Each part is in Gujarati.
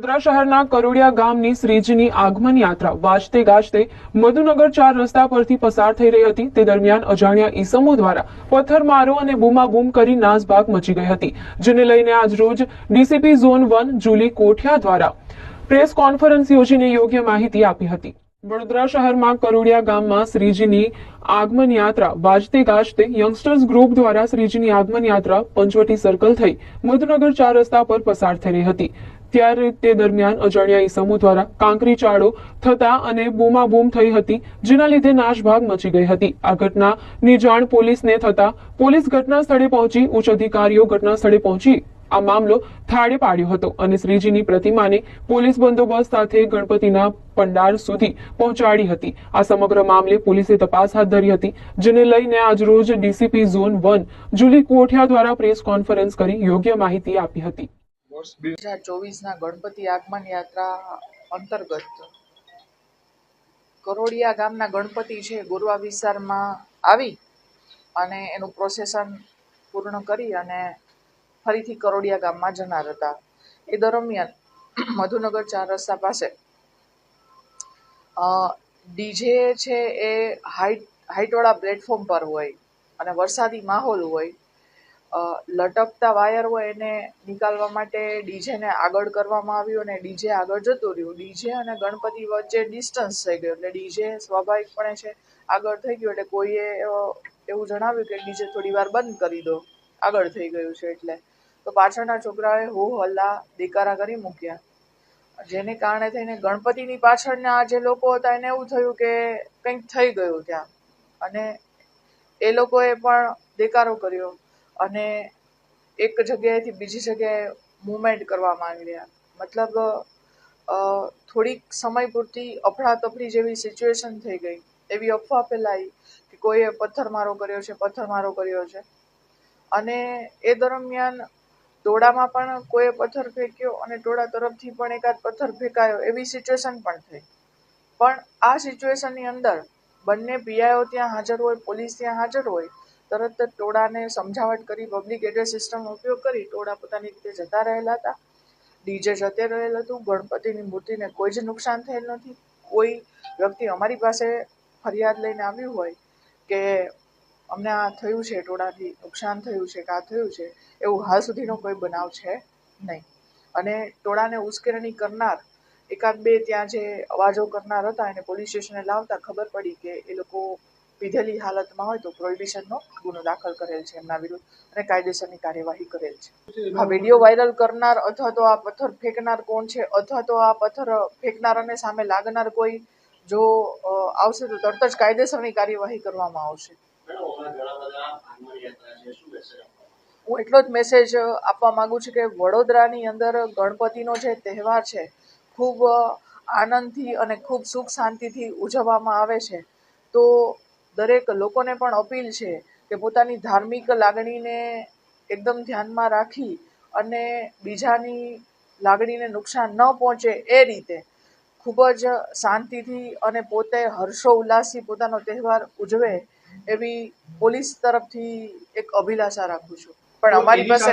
વડોદરા શહેરના કરોડિયા ગામની શ્રીજીની આગમન યાત્રા વાજતે ગાજતે મધુનગર ચાર રસ્તા પરથી પસાર થઈ રહી હતી. તે દરમિયાન અજાણ્યા ઈસમો દ્વારા પથ્થરમારો અને બૂમાબૂમ કરી નાસભાગ મચી ગઈ હતી, જેને લઈને આજરોજ DCP zone one Julie Kothiya દ્વારા પ્રેસ કોન્ફરન્સ યોજીને યોગ્ય માહિતી આપી હતી. વડોદરા શહેરમાં કરોડિયા ગામમાં શ્રીજીની આગમન યાત્રા વાજતે ગાજતે યંગસ્ટર્સ ગ્રુપ દ્વારા શ્રીજીની આગમન યાત્રા પંચવટી સર્કલ થઈ મધુનગર ચાર રસ્તા પર પસાર થઈ રહી હતી. ત્યારે તે દરમિયાન અજાણ્યા ઈસમો દ્વારા કાંકરી ચાળો થતા અને બૂમાબૂમ થઈ હતી, જેના લીધે નાશભાગ મચી ગઈ હતી. આ ઘટનાની જાણ પોલીસને થતા પોલીસ ઘટના સ્થળે પહોંચી, ઉચ્ચ અધિકારીઓ ઘટના સ્થળે પહોંચી. આ મામલો થાળે પાડ્યો હતો અને શ્રીજીની પ્રતિમાને પોલીસ બંદોબસ્ત સાથે ગણપતિના પંડાર સુધી પહોંચાડી હતી. આ સમગ્ર મામલે પોલીસે તપાસ હાથ ધરી હતી, જેને લઈને આજરોજ DCP zone one, Julie Kothiya દ્વારા પ્રેસ કોન્ફરન્સ કરી યોગ્ય માહિતી આપી હતી. વર્ષ બે હજાર ચોવીસના ગણપતિ આગમન યાત્રા અંતર્ગત કરોડિયા ગામના ગણપતિ છે, ગોરવા વિસ્તારમાં આવી અને એનું પ્રોસેસન પૂર્ણ કરી અને ફરીથી કરોડિયા ગામમાં જનાર હતા. એ દરમિયાન મધુનગર ચાર રસ્તા પાસે ડીજે છે એ હાઈટ, હાઈટવાળા પ્લેટફોર્મ પર હોય અને વરસાદી માહોલ હોય લટકતા વાયર હોય એને નીકાળવા માટે ડીજેને આગળ કરવામાં આવ્યું અને ડીજે આગળ જતું રહ્યું. ડીજે અને ગણપતિ વચ્ચે ડિસ્ટન્સ થઈ ગયું એટલે ડીજે સ્વાભાવિકપણે છે આગળ થઈ ગયું એટલે કોઈએ એવું જણાવ્યું કે ડીજે થોડી વાર બંધ કરી દો. આગળ થઈ ગયું છે એટલે. તો પાછળના છોકરાઓએ હો હલ્લા દેકારા કરી મૂક્યા. જેને કારણે થઈને ગણપતિની પાછળના જે લોકો હતા એને એવું થયું કે કંઈક થઈ ગયું ત્યાં. અને એ લોકોએ પણ દેકારો કર્યો. અને એક જગ્યાએથી બીજી જગ્યાએ મુવમેન્ટ કરવા માંડ્યા. મતલબ થોડીક સમય પૂરતી અફડાતફડી જેવી સિચ્યુએશન થઈ ગઈ. એવી અફવા ફેલાઈ કે કોઈએ પથ્થરમારો કર્યો છે, પથ્થરમારો કર્યો છે. અને એ દરમિયાન ટોળામાં પણ કોઈએ પથ્થર ફેંક્યો અને ટોળા તરફથી પણ એકાદ પથ્થર ફેંકાયો, એવી સિચ્યુએશન પણ થઈ. પણ આ સિચ્યુએશનની અંદર બંને પીઆઈઓ ત્યાં હાજર હોય, પોલીસ ત્યાં હાજર હોય તરત જ ટોળાને સમજાવટ કરી પબ્લિક એડ્રેસ સિસ્ટમનો ઉપયોગ કરી, ટોળા પોતાની રીતે જતા રહેલા હતા. ડીજે જતે રહેલ હતું, ગણપતિની મૂર્તિને કોઈ જ નુકસાન થયેલ નથી. કોઈ વ્યક્તિ અમારી પાસે ફરિયાદ લઈને આવ્યું હોય કે અમને આ થયું છે, ટોળાથી નુકસાન થયું છે કે આ થયું છે, એવું હાલ સુધીનો કોઈ બનાવ છે નહીં. અને ટોળાને ઉશ્કેરણી કરનાર, એકાદ બે ત્યાં જે અવાજો કરનાર હતા એને પોલીસ સ્ટેશને લાવતા ખબર પડી કે એ લોકો પીધેલી હાલતમાં હોય તો પ્રોહિબિશનનો ગુનો દાખલ કરેલ છે એમના વિરુદ્ધ અને કાયદેસરની કાર્યવાહી કરેલ છે. આ વીડિયો વાયરલ કરનાર અથવા તો આ પથ્થર ફેંકનાર કોણ છે અથવા તો આ પથ્થર ફેંકનાર અને સામે લાગનાર કોઈ જો આવશે તો તરત જ કાયદેસરની કાર્યવાહી કરવામાં આવશે. હું એટલો જ મેસેજ આપવા માંગુ છું કે વડોદરાની અંદર ગણપતિનો જે તહેવાર છે, ખૂબ આનંદથી અને ખૂબ સુખ શાંતિથી ઉજવવામાં આવે છે. તો દરેક લોકોને પણ અપીલ છે કે પોતાની ધાર્મિક લાગણીને એકદમ ધ્યાનમાં રાખી અને બીજાની લાગણીને નુકસાન ન પહોંચે એ રીતે ખૂબ જ શાંતિથી અને પોતે હર્ષો ઉલ્લાસથી પોતાનો તહેવાર ઉજવે એવી પોલીસ તરફથી એક અભિલાષા રાખું છું. પણ અમારી પાસે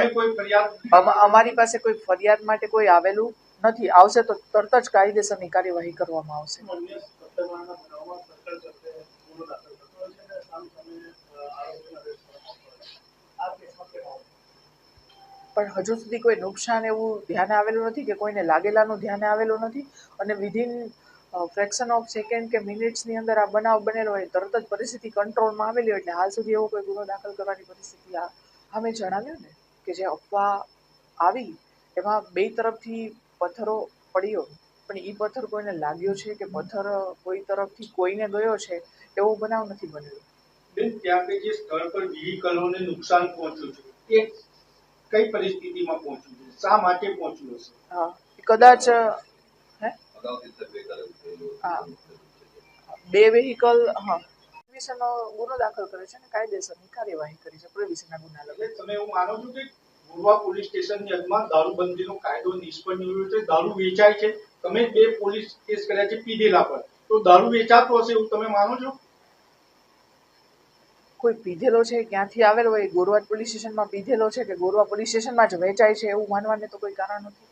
અમારી પાસે કોઈ ફરિયાદ માટે કોઈ આવેલું નથી. આવશે તો તરત જ કાયદેસરની કાર્યવાહી કરવામાં આવશે અન્ય સત્તાવાળાના બનાવમાં સરકાર તરફે ગુનો દાખલ થતો હોય છે અને સામ સામે અ, આરોપીને arrest કરવામાં આવતો હોય છે. આ કેસમાં કેવા હોય? પણ હજુ સુધી કોઈ નુકસાન એવું ધ્યાને આવેલું નથી કે કોઈને લાગેલાનું ધ્યાને આવેલું નથી. અને વિધિન ફ્રેક્શન ઓફ સેકન્ડ કે મિનિટ્સની અંદર આ બનાવ બનેલો હોય, તરત જ પરિસ્થિતિ કંટ્રોલમાં આવેલી એટલે હાલ સુધી એવો કોઈ ગુનો દાખલ કરવાની પરિસ્થિતિ આ અમે જણાવ્યું ને કે જે અફવા આવી, એમાં બે તરફથી પથ્થરો પડ્યો. પણ એ પથ્થર કોઈને લાગ્યો છે કે પથ્થર કોઈ તરફથી કોઈને ગયો છે, એવો બનાવ નથી બનેલો. ત્યાં જે સ્થળ પર વ્હીકલોને નુકસાન પહોંચ્યું છે, એ કઈ પરિસ્થિતિમાં પહોંચ્યું છે? શા માટે પહોંચ્યું હશે? હા. કદાચ બે વેહિકલ હા. પ્રોહિબિશનનો ગુનો દાખલ કર્યો છે અને કાયદેસરની કાર્યવાહી કરી છે પ્રોહિબિશનના ગુના લગાવી તમે એવું માનો છો કે ગોરવા પોલીસ સ્ટેશનની હદમાં દારૂબંધીનો કાયદો નિષ્ફળ નીવડ્યો છે દારૂ વેચાય છે? તમે બે પોલીસ કેસ કર્યા છે પીધેલા પર. તો દારૂ વેચાતો હશે એવું તમે માનો છો? કોઈ પીધેલો છે, ક્યાંથી આવેલો હોય ગોરવા પોલીસ સ્ટેશનમાં પીધેલો છે કે ગોરવા પોલીસ સ્ટેશનમાં જ વેચાય છે એવું માનવાને તો કોઈ કારણ નથી?